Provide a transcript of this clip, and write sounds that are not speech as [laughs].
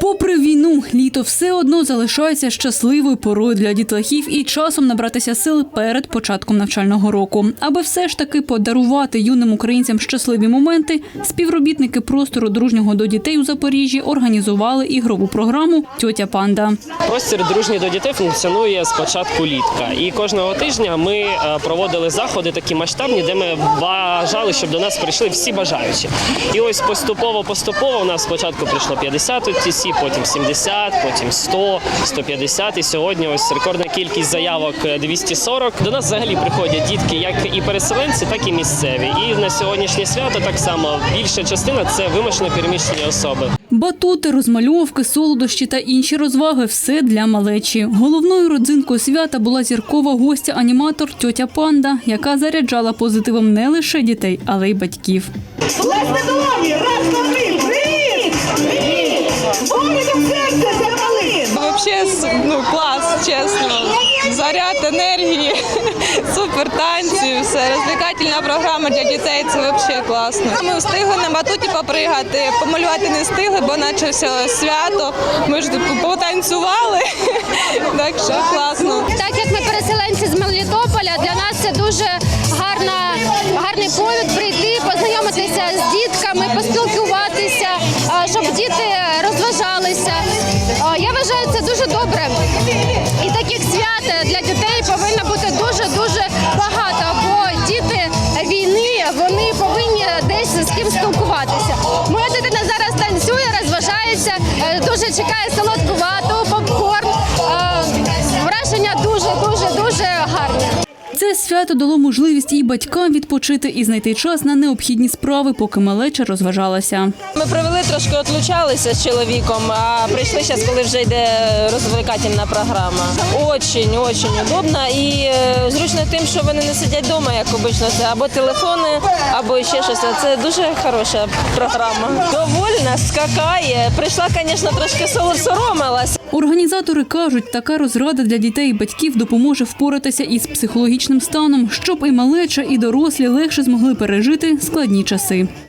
Попри війну, літо все одно залишається щасливою порою для дітлахів і часом набратися сил перед початком навчального року. Аби все ж таки подарувати юним українцям щасливі моменти, співробітники простору дружнього до дітей у Запоріжжі організували ігрову програму Тьотя Панда. Простір дружній до дітей функціонує з початку літка. І кожного тижня ми е, проводили заходи такі масштабні, де ми бажали, щоб до нас прийшли всі бажаючі. І ось поступово, поступово у нас спочатку прийшло 50 осіб, потім 70, потім 100, 150. І сьогодні ось рекордна кількість заявок е, 240. До нас взагалі приходять дітки, як і переселенці, так і місцеві. І на сьогоднішнє свято так само більша частина це вимушено переміщені особи. Батути, розмальовки, солодощі та інші розваги все для малечі. Головною родзинкою свята була зіркова гостя аніматор тьотя Панда, яка заряджала позитивом не лише дітей, але й батьків. Плесни долоні, раз, два, три, привіт! Клас, чесно. Заряд енергії, [laughs] супер танці, все. Розвлекательна програма для дітей це взагалі класно. Ми встигли на батуті попригати, помалювати не встигли, бо все свято. Ми ж потанцювали. [laughs] Так що класно. Так як ми переселенці з Мелітополя, для нас це дуже гарна, гарний повід прийти, познайомитися з дітками, поспілкуватися, щоб діти розважалися. Я вважаю це дуже добре. Таких свят для дітей повинно бути дуже дуже багато, бо діти війни вони повинні десь з ким спілкуватися. Моя дитина зараз танцює, розважається, е, дуже чекає солодку вату, попкорн. Е, Враження дуже дуже. Це свято дало можливість і батькам відпочити і знайти час на необхідні справи, поки малеча розважалася. Ми провели трошки отлучалися з чоловіком, а прийшли зараз, коли вже йде розвлекательна програма. Очень, очень удобно і е, зручно тим, що вони не сидять вдома, як обично. Це або телефони, або ще щось. Це дуже хороша програма. Довольна, скакає. Прийшла, звісно, трошки сор- соромилась. Організатори кажуть, така розрада для дітей і батьків допоможе впоратися із психологічним станом, щоб і малеча, і дорослі легше змогли пережити складні часи.